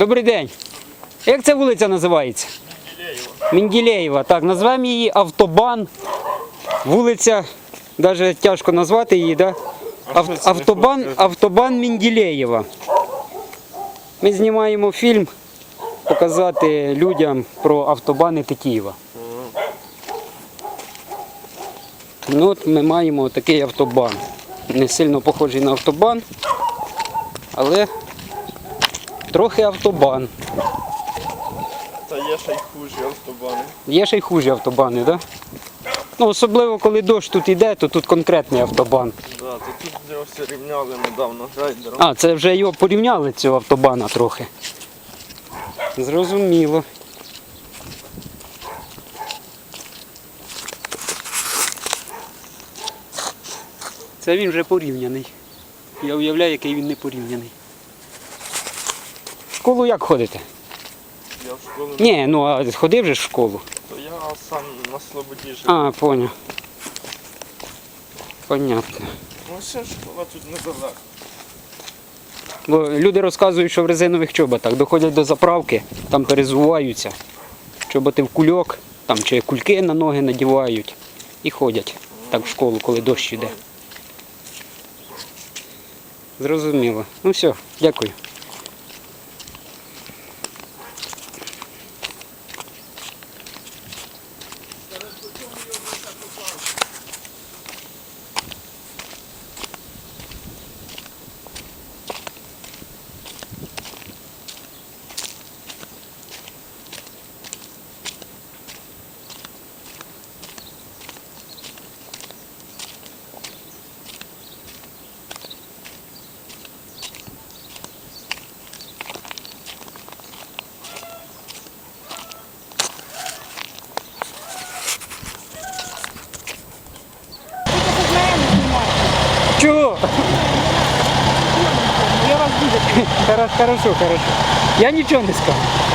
Добрий день. Як ця вулиця називається? Менділеєва. Менділеєва. Так, назвемо її автобан. Вулиця, навіть тяжко назвати її, да? Ав- автобан, автобан Менділеєва. Ми знімаємо фільм показати людям про автобани Тетіїва. Ну от ми маємо такий автобан. Не сильно похожий на автобан, але трохи автобан. Та є ще й хужі автобани. Є ще й хужі автобани, так? Да? Ну, особливо коли дощ тут іде, то тут конкретний автобан. Да, то тут де ось рівняли недавно грайдером. А, це вже його порівняли, цього автобана трохи. Зрозуміло. Це він вже порівняний. Я уявляю, який він не порівняний. Школу як ходите? Я в школу не Ні, ну а ходив же в школу. то я сам на слободі жив. А, поняв. Понятно. Ну ще школа тут недалеко. Бо люди розказують, що в резинових чоботах доходять до заправки, там перезуваються. Чоботи в кульок, там чи кульки на ноги надівають і ходять так в школу, коли дощ йде. Зрозуміло. Ну все, дякую. Хорошо, хорошо. Я нічого не скажу.